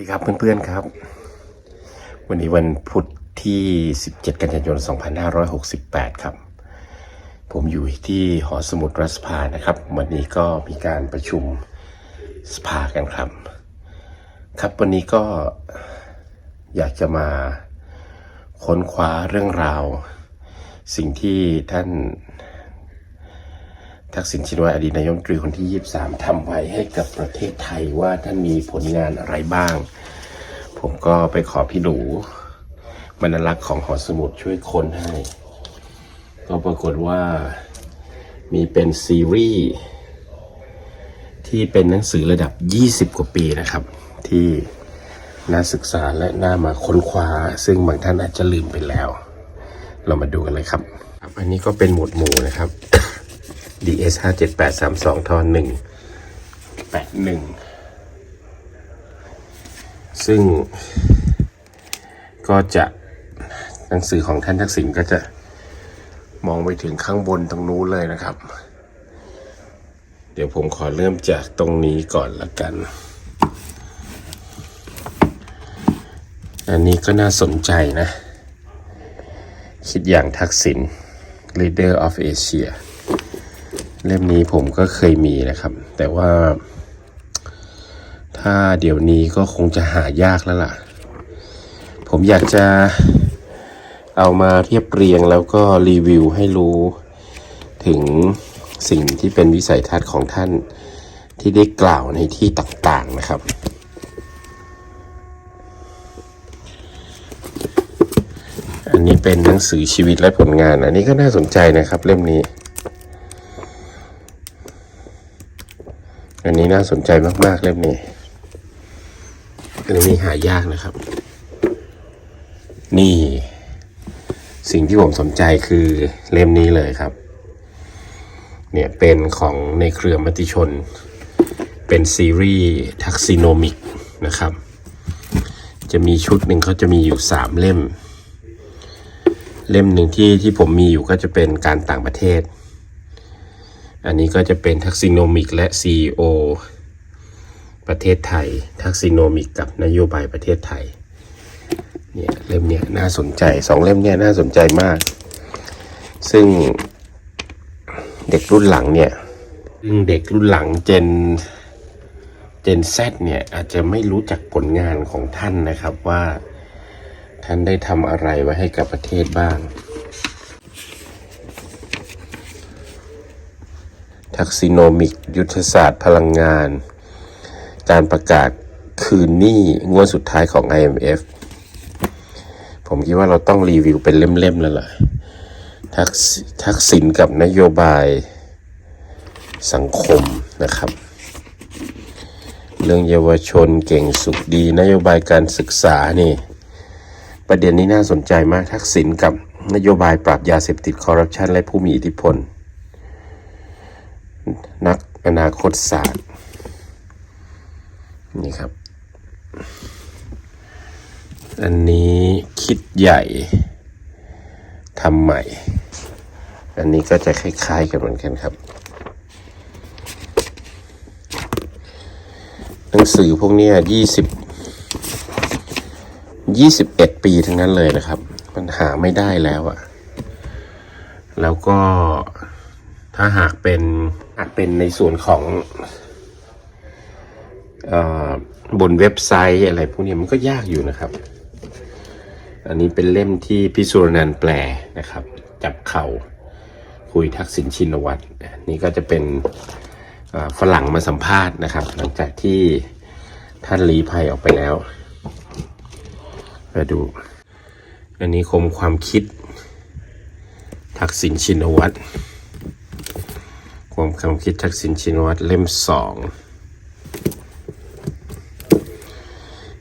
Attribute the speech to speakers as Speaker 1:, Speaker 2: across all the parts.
Speaker 1: ดีครับเพื่อนๆครับ วันนี้วันพุธที่ 17 กันยายน 2568 ครับ ผมอยู่ที่หอสมุดรัฐสภานะครับ วันนี้ก็มีการประชุมสภากันครับ ครับวันนี้ก็อยากจะมาค้นคว้าเรื่องราว สิ่งที่ท่าน ทักษิณชินวัตรอดีตนายกรัฐมนตรีคนที่ 23ทำไว้ให้กับประเทศไทยว่าท่านมีผลงานอะไรบ้าง ผมก็ไปขอพี่หนูบรรลักษ์ของหอสมุดช่วยค้นให้ ก็ปรากฏว่ามีเป็นซีรีส์ที่เป็นหนังสือระดับ 20 กว่าปีนะครับ ที่น่าศึกษาและน่ามาค้นคว้า ซึ่งบางท่านอาจจะลืมไปแล้ว เรามาดูกันเลยครับครับอันนี้ก็เป็นหมวดหมู่นะครับ DS 5 7 8 3 2ทอน1 8 1ซึ่งก็จะหนังสือของท่านทักษิณก็จะมองไปถึงข้างบนตรงนู้นเลยนะครับ เดี๋ยวผมขอเริ่มจากตรงนี้ก่อนละกัน อันนี้ก็น่าสนใจนะ คิดอย่างทักษิณ Leader of Asia เล่มนี้ผมก็เคยมีนะครับ แต่ว่า ถ้าเดี๋ยวนี้ก็คงจะหายากแล้วล่ะ ผมอยากจะเอามาเรียบเรียงแล้วก็รีวิวให้รู้ถึงสิ่งที่เป็นวิสัยทัศน์ของท่านที่ได้กล่าวในที่ต่างๆนะครับ อันนี้เป็นหนังสือชีวิตและผลงาน อันนี้ก็น่าสนใจนะครับเล่มนี้ อันนี้น่าสนใจมาก ๆ เล่มนี้เล่มนี้หายากนะครับ นี่ สิ่งที่ผมสนใจคือเล่มนี้เลยครับ เนี่ยเป็นของในเครือมติชน เป็นซีรีส์ทักซิโนมิกนะครับ จะมีชุดหนึ่งเขาจะมีอยู่สามเล่ม เล่มหนึ่งที่ที่ผมมีอยู่ก็จะเป็นการต่างประเทศ อันนี้ก็จะเป็นทักซิโนมิกและ CEO ประเทศไทย ทักซิโนมิกกับนโยบายประเทศไทยเนี่ยเล่มเนี้ยน่าสนใจสองเล่มเนี้ยน่าสนใจมาก ซึ่งเด็กรุ่นหลังเนี่ยซึ่งเด็กรุ่นหลังเจนเจนแซเนี่ยอาจจะไม่รู้จักผลงานของท่านนะครับว่าท่านได้ทำอะไรไว้ให้กับประเทศบ้าง ทักซิโนมิก ยุทธศาสตร์พลังงาน การประกาศคืนหนี้งวดสุดท้ายของ IMF ผมคิดว่าเราต้องรีวิวเป็นเล่มๆแล้วล่ะทักษิทักษิณกับนโยบายสังคมนะครับ เรื่องเยาวชนเก่งสุขดี นโยบายการศึกษานี่ ประเด็นนี้น่าสนใจมากทักษิณกับนโยบายปราบยาเสพติดคอร์รัปชันและผู้มีอิทธิพล นักอนาคตศาสตร์ นี่ครับ อันนี้คิดใหญ่ทำใหม่ อันนี้ก็จะคล้ายๆกันเหมือนกันครับ หนังสือพวกนี้ยี่สิบยี่สิบเอ็ดปีทั้งนั้นเลยนะครับ มันหาไม่ได้แล้วอะแล้วก็ถ้าหากเป็น หากเป็นในส่วนของอบนเว็บไซต์อะไรพวกนี้มันก็ยากอยู่นะครับ อันนี้เป็นเล่มที่พิสุรนันท์แปลนะครับ จับเข่าคุยทักษิณชินวัตรนี่ก็จะเป็นฝรั่งมาสัมภาษณ์นะครับ หลังจากที่ท่านลีภัยออกไปแล้วมาดู อันนี้คมความคิดทักษิณชินวัตร ความความคิดทักษิณชินวัตรเล่มสอง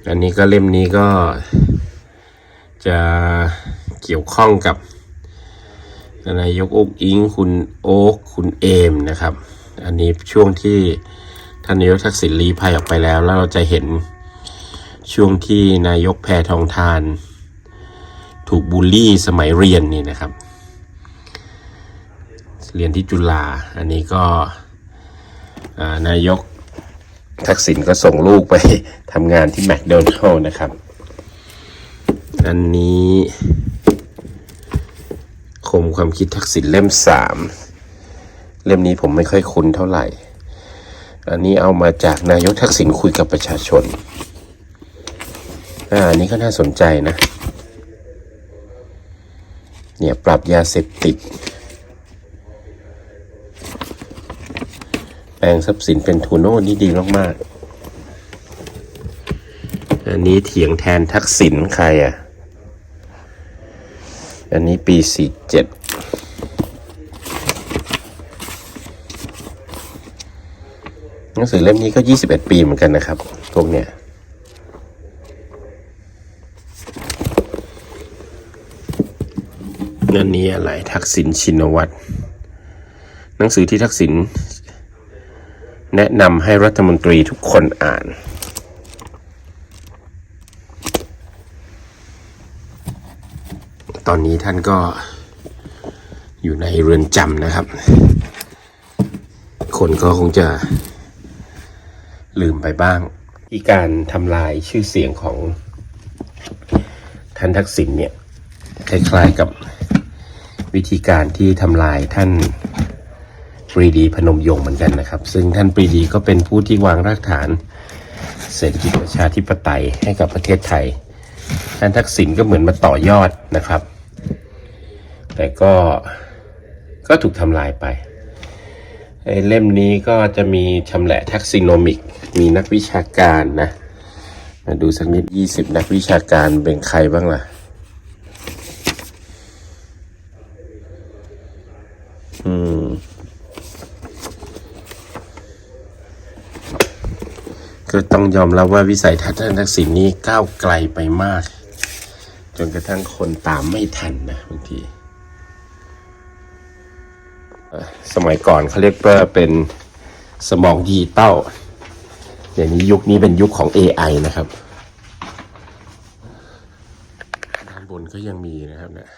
Speaker 1: อันนี้ก็เล่มนี้ก็จะเกี่ยวข้องกับนายกโอ๊กอิงคุณโอ๊กคุณเอมนะครับ อันนี้ช่วงที่ท่านนายกทักษิณลีภัยออกไปแล้ว แล้วเราจะเห็นช่วงที่นายกแพทองทาน ถูกบูลลี่สมัยเรียนนี่นะครับ เรียนที่จุฬาอันนี้ก็านายกทักษิณก็ส่งลูกไปทำงานที่แมคโดนัลล์นะครับ อันนี้ คมความคิดทักษิณเล่มสามเล่มนี้ผมไม่ค่อยคุ้นเท่าไหร่ อันนี้เอามาจากนายกทักษิณคุยกับประชาชน อ่าอันนี้ก็น่าสนใจนะ เนี่ยปรับยาเสพติด แปลงทรัพย์สินเป็นทูโน่นี่ดีมากๆ อันนี้เถียงแทนทักษิณใครอะ อันนี้ปีสี่เจ็ดหนังสือเล่มนี้ก็21ปีเหมือนกันนะครับ พวกเนี้ยนั่นนี้อะไรทักษิณชินวัตรหนังสือที่ทักษิณ แนะนำให้รัฐมนตรีทุกคนอ่านตอนนี้ท่านก็อยู่ในเรือนจำนะครับ คนก็คงจะลืมไปบ้างที่การทำลายชื่อเสียงของท่านทักษิณเนี่ย คล้ายๆกับวิธีการที่ทำลายท่าน ปรีดีพนมยงค์เหมือนกันนะครับ ซึ่งท่านปรีดีก็เป็นผู้ที่วางรากฐาน เศรษฐกิจประชาธิปไตยให้กับประเทศไทย ท่านทักษิณก็เหมือนมาต่อยอดนะครับ แต่ก็ก็ถูกทำลายไปไอเล่มนี้ก็จะมีชำแหละทักซิโนมิก มีนักวิชาการนะมาดูสักนิดยี่สิบนักวิชาการเป็นใครบ้างล่ะอืม ก็ต้องยอมรับว่าวิสัยทัศน์ท่านทักษิณนี้ก้าวไกลไปมาก จนกระทั่งคนตามไม่ทันนะบางที สมัยก่อนเขาเรียกว่าเป็นสมองดิจิตอลอย่างนี้ยุคนี้เป็นยุคของ AI นะครับด้านบนก็ยังมีนะครับเนี่ย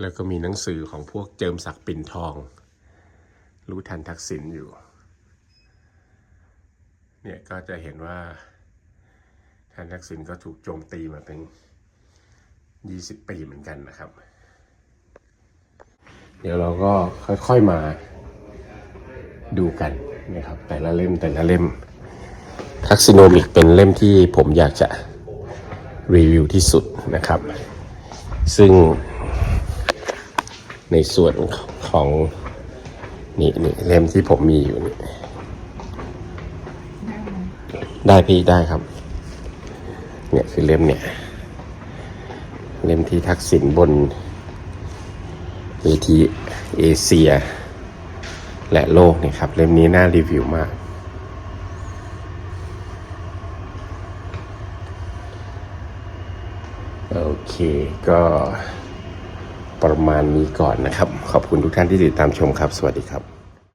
Speaker 1: แล้วก็มีหนังสือของพวกเจิมศักดิ์ปิ่นทอง รู้ทันทักษิณอยู่ เนี่ยก็จะเห็นว่าท่านทักษิณก็ถูกโจมตีมาเป็น 20 ปีเหมือนกันนะครับ เดี๋ยวเราก็ค่อยๆมาดูกันนะครับ แต่ละเล่มแต่ละเล่มทักซิโนมิกเป็นเล่มที่ผมอยากจะรีวิวที่สุดนะครับ ซึ่งในส่วนของนี่นี่เล่มที่ผมมีอยู่นี่ ได้พี่ได้ครับ เนี่ยคือเล่มเนี่ย เล่มที่ทักษิณบนเวทีเอเชีย และโลกเนี่ยครับ เล่มนี้น่ารีวิวมาก โอเคก็ประมาณนี้ก่อนนะครับ ขอบคุณทุกท่านที่ติดตามชมครับ สวัสดีครับ